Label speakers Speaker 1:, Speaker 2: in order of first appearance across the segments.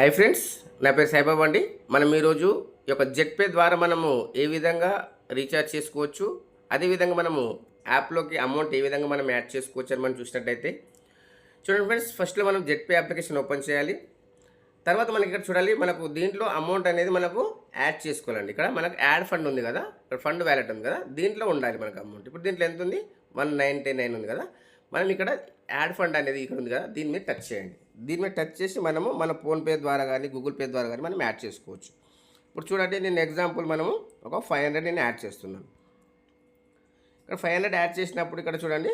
Speaker 1: Hi friends నా పేరు సాయిబాబా అండి. మనం ఈరోజు ఈ యొక్క జెట్పే ద్వారా మనము ఏ విధంగా రీఛార్జ్ చేసుకోవచ్చు అదేవిధంగా మనము యాప్లోకి అమౌంట్ ఏ విధంగా మనం యాడ్ చేసుకోవచ్చు అని మనం చూసినట్టయితే చూడండి ఫ్రెండ్స్ ఫస్ట్లో మనం జెట్పే అప్లికేషన్ ఓపెన్ చేయాలి. తర్వాత మనకి ఇక్కడ చూడాలి మనకు దీంట్లో అమౌంట్ అనేది మనకు యాడ్ చేసుకోవాలండి. ఇక్కడ మనకు యాడ్ ఫండ్ ఉంది కదా ఇక్కడ ఫండ్ వ్యాలెట్ ఉంది కదా దీంట్లో ఉండాలి మనకు అమౌంట్ ఇప్పుడు దీంట్లో ఎంత ఉంది? వన్ నైంటీ నైన్ ఉంది కదా. మనం ఇక్కడ యాడ్ ఫండ్ అనేది ఇక్కడ ఉంది కదా దీని మీద టచ్ చేయండి. దీని మీద టచ్ చేసి మనము మన ఫోన్పే ద్వారా కానీ గూగుల్ పే ద్వారా కానీ మనం యాడ్ చేసుకోవచ్చు. ఇప్పుడు చూడండి నేను ఎగ్జాంపుల్ మనము ఒక ఫైవ్ హండ్రెడ్ నేను యాడ్ చేస్తున్నాను. ఇక్కడ ఫైవ్ హండ్రెడ్ యాడ్ చేసినప్పుడు ఇక్కడ చూడండి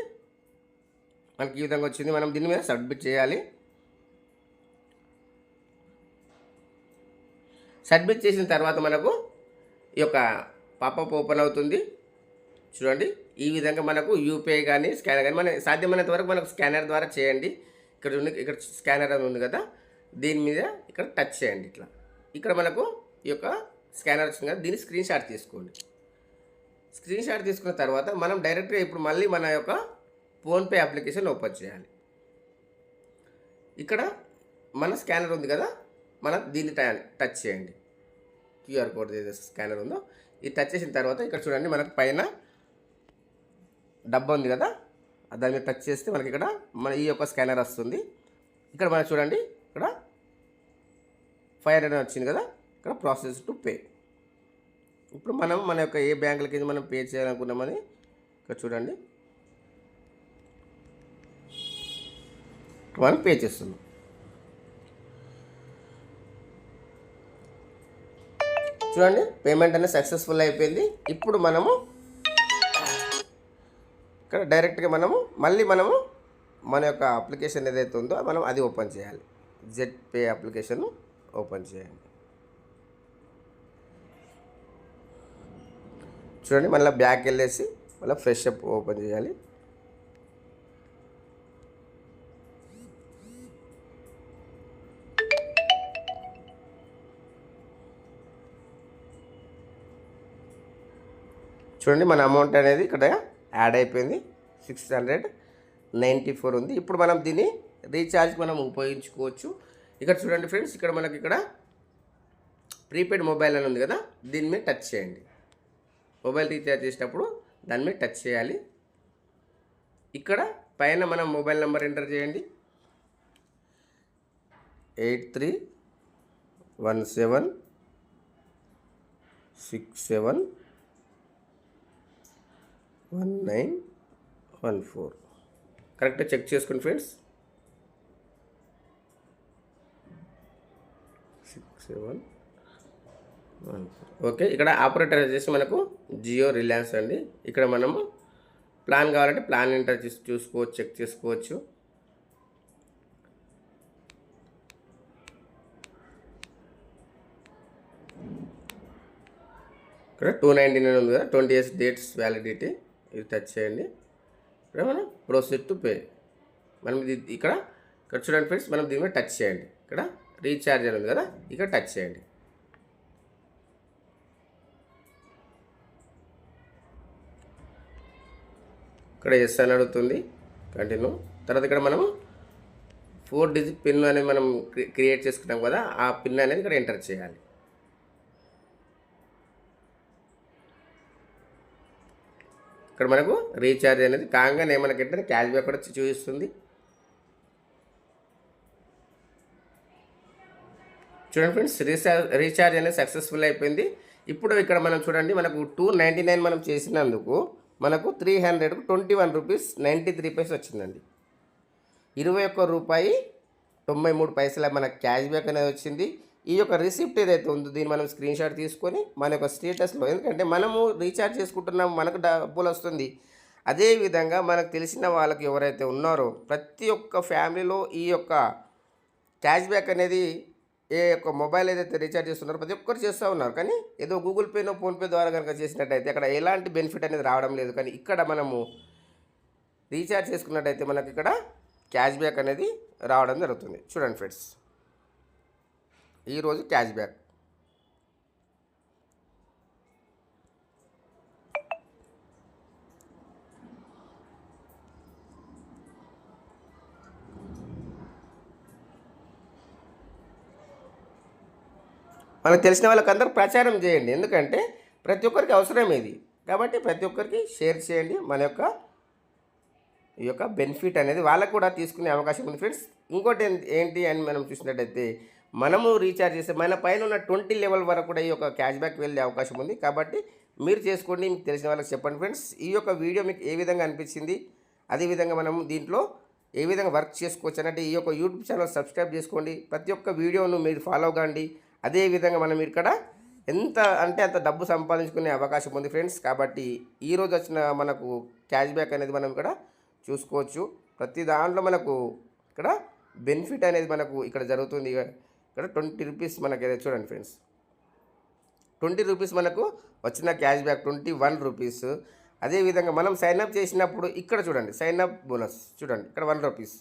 Speaker 1: మనకి ఈ విధంగా వచ్చింది. మనం దీని మీద సబ్మిట్ చేయాలి. సబ్మిట్ చేసిన తర్వాత మనకు ఈ యొక్క పాపప్ ఓపెన్ అవుతుంది. చూడండి ఈ విధంగా మనకు యూపీఐ కానీ స్కానర్ కానీ మన సాధ్యమైనంత వరకు మనకు స్కానర్ ద్వారా చేయండి. ఇక్కడ ఉంది ఇక్కడ స్కానర్ అని ఉంది కదా దీని మీద ఇక్కడ టచ్ చేయండి ఇట్లా. ఇక్కడ మనకు ఈ యొక్క స్కానర్ వచ్చింది కదా దీన్ని స్క్రీన్ షాట్ తీసుకోండి స్క్రీన్ షాట్ తీసుకున్న తర్వాత మనం డైరెక్ట్గా ఇప్పుడు మళ్ళీ మన యొక్క ఫోన్పే అప్లికేషన్ ఓపెన్ చేయాలి. ఇక్కడ మన స్కానర్ ఉంది కదా మనం దీన్ని టచ్ చేయండి. క్యూఆర్ కోడ్ ఏదైతే స్కానర్ ఉందో ఇది టచ్ చేసిన తర్వాత ఇక్కడ చూడండి మనకు పైన డబ్బా ఉంది కదా దాని మీద టచ్ చేస్తే మనకి ఇక్కడ మన ఈ యొక్క స్కానర్ వస్తుంది. ఇక్కడ మనం చూడండి ఇక్కడ ఫైవ్ హండ్రెడ్ వచ్చింది కదా ఇక్కడ ప్రాసెస్ టు పే ఇప్పుడు మనం మన యొక్క ఏ బ్యాంకులకి మనం పే చేయాలనుకున్నామని ఇక్కడ చూడండి. మనం పే చేస్తున్నాం. చూడండి పేమెంట్ అనేది సక్సెస్ఫుల్ అయిపోయింది. ఇప్పుడు మనము ఇక్కడ డైరెక్ట్గా మనము మళ్ళీ మనము మన యొక్క అప్లికేషన్ ఏదైతే ఉందో మనం అది ఓపెన్ చేయాలి. జెట్ పే అప్లికేషన్ ఓపెన్ చేయండి. చూడండి మళ్ళీ బ్యాక్ వెళ్ళేసి మళ్ళీ ఫ్రెష్ అప్ ఓపెన్ చేయాలి. చూడండి మన అమౌంట్ అనేది ఇక్కడ యాడ్ అయిపోయింది. సిక్స్ హండ్రెడ్ నైంటీ ఫోర్ ఉంది. ఇప్పుడు మనం దీన్ని రీఛార్జ్ మనం ఉపయోగించుకోవచ్చు. ఇక్కడ చూడండి ఫ్రెండ్స్ ఇక్కడ మనకి ఇక్కడ ప్రీపెయిడ్ మొబైల్ అని ఉంది కదా దీని మీద టచ్ చేయండి. మొబైల్ రీఛార్జ్ చేసేటప్పుడు దాని మీద టచ్ చేయాలి. ఇక్కడ పైన మనం మొబైల్ నెంబర్ ఎంటర్ చేయండి. Eight three one seven six seven one nine one four. కరెక్ట్గా చెక్ చేసుకోండి friends. Six seven one four. Okay ఇక్కడ ఆపరేటర్ వచ్చేసి మనకు జియో రిలయన్స్ అండి. ఇక్కడ మనము ప్లాన్ కావాలంటే ప్లాన్ ఎంటర్ చేసి చూసుకోవచ్చు చెక్ చేసుకోవచ్చు. ఇక్కడ టూ నైంటీ నైన్ ఉంది కదా ట్వంటీ ఇయర్స్ డేట్స్ వ్యాలిడిటీ. ఇది టచ్ చేయండి. ఇక్కడ మనం ప్రొసీడ్ టు పే. మనం ఇది ఇక్కడ ఇక్కడ చూడండి ఫ్రెండ్స్ మనం దీని మీద టచ్ చేయండి. ఇక్కడ రీఛార్జ్ అని ఉంది కదా ఇక్కడ టచ్ చేయండి. ఇక్కడ ఎస్ అని అడుగుతుంది కంటిన్యూ తర్వాత ఇక్కడ మనము ఫోర్ డిజిట్ పిన్ అనేది మనం క్రియేట్ చేసుకున్నాం కదా ఆ పిన్ అనేది ఇక్కడ ఎంటర్ చేయాలి. ఇక్కడ మనకు రీఛార్జ్ అనేది కాగానే మనకి క్యాష్ బ్యాక్ కూడా చూపిస్తుంది. చూడండి ఫ్రెండ్స్ రీఛార్జ్ రీఛార్జ్ అనేది సక్సెస్ఫుల్ అయిపోయింది. ఇప్పుడు ఇక్కడ మనం చూడండి మనకు టూ నైంటీ నైన్ మనం చేసినందుకు మనకు three హండ్రెడ్కు twenty one rupees ninety three paise వచ్చిందండి. ఇరవై ఒక్క రూపాయి తొంభై మూడు పైసల మన క్యాష్ బ్యాక్ అనేది వచ్చింది. ఈ యొక్క రిసిప్ట్ ఏదైతే ఉందో దీన్ని మనం స్క్రీన్ షాట్ తీసుకొని మన యొక్క స్టేటస్లో ఎందుకంటే మనము రీఛార్జ్ చేసుకుంటున్నాం మనకు డబ్బులు వస్తుంది. అదేవిధంగా మనకు తెలిసిన వాళ్ళకి ఎవరైతే ఉన్నారో ప్రతి ఒక్క ఫ్యామిలీలో ఈ యొక్క క్యాష్ బ్యాక్ అనేది ఏ యొక్క మొబైల్ ఏదైతే రీఛార్జ్ చేస్తున్నారో ప్రతి ఒక్కరు చేస్తూ ఉన్నారు. కానీ ఏదో గూగుల్ పేనో ఫోన్పే ద్వారా కనుక చేసినట్టయితే అక్కడ ఎలాంటి బెనిఫిట్ అనేది రావడం లేదు. కానీ ఇక్కడ మనము రీఛార్జ్ చేసుకున్నట్టయితే మనకి ఇక్కడ క్యాష్ బ్యాక్ అనేది రావడం జరుగుతుంది. చూడండి ఫ్రెండ్స్. ఈరోజు క్యాష్ బ్యాక్. మనకు తెలిసిన వాళ్ళకందరూ ప్రచారం చేయండి. ఎందుకంటే ప్రతి ఒక్కరికి అవసరం ఇది. కాబట్టి ప్రతి ఒక్కరికి షేర్ చేయండి. మన యొక్క ఈ యొక్క బెనిఫిట్ అనేది వాళ్ళకు కూడా తీసుకునే అవకాశం ఉంది. ఫ్రెండ్స్ ఇంకోటి ఏంటి అని మనం చూసినట్టయితే మనము రీఛార్జ్ చేస్తే మన పైన ఉన్న ట్వంటీ లెవెల్ వరకు కూడా ఈ యొక్క క్యాష్ బ్యాక్ వెళ్ళే అవకాశం ఉంది. కాబట్టి మీరు చేసుకోండి మీకు తెలిసిన వాళ్ళకి చెప్పండి ఫ్రెండ్స్. ఈ యొక్క వీడియో మీకు ఏ విధంగా అనిపించింది? అదేవిధంగా మనం దీంట్లో ఏ విధంగా వర్క్ చేసుకోవచ్చు అంటే ఈ యొక్క యూట్యూబ్ ఛానల్ సబ్స్క్రైబ్ చేసుకోండి. ప్రతి ఒక్క వీడియోను మీరు ఫాలో కాండి. అదేవిధంగా మనం ఇక్కడ ఎంత అంటే అంత డబ్బు సంపాదించుకునే అవకాశం ఉంది ఫ్రెండ్స్. కాబట్టి ఈ రోజు వచ్చిన మనకు క్యాష్ బ్యాక్ అనేది మనం ఇక్కడ చూసుకోవచ్చు. ప్రతి దాంట్లో మనకు ఇక్కడ బెనిఫిట్ అనేది మనకు ఇక్కడ జరుగుతుంది. ఇక్కడ ట్వంటీ రూపీస్ మనకి ఏదో చూడండి ఫ్రెండ్స్. ట్వంటీ రూపీస్ మనకు వచ్చిన cash back twenty one rupees. అదేవిధంగా మనం సైన్ అప్ చేసినప్పుడు ఇక్కడ చూడండి సైన్ అప్ బోనస్ చూడండి ఇక్కడ వన్ రూపీస్.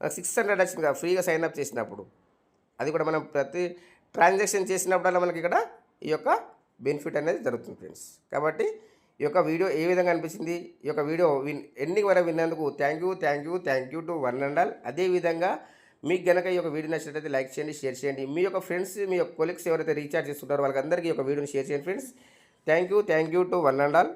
Speaker 1: మనకు సిక్స్ హండ్రెడ్ వచ్చింది కదా ఫ్రీగా సైన్ అప్ చేసినప్పుడు. అది కూడా మనం ప్రతి ట్రాన్సాక్షన్ చేసినప్పుడల్లా మనకి ఇక్కడ ఈ యొక్క బెనిఫిట్ అనేది జరుగుతుంది ఫ్రెండ్స్. కాబట్టి ఈ యొక్క వీడియో ఏ విధంగా అనిపించింది ఈ యొక్క వీడియో విన్ ఎండింగ్ వరకు విన్నందుకు thank you thank you thank you to one and all అదేవిధంగా మీకు గనక ఈ యొక్క వీడియో నచ్చినట్లయితే లైక్ చేయండి షేర్ చేయండి. మీ యొక్క ఫ్రెండ్స్ మీ యొక్క కొలీగ్స్ ఎవరైతే రీఛార్జ్ చేస్తుంటారో వాళ్ళకందరికీ ఈ యొక్క వీడియోని షేర్ చేయండి friends. Thank you thank you to one and all.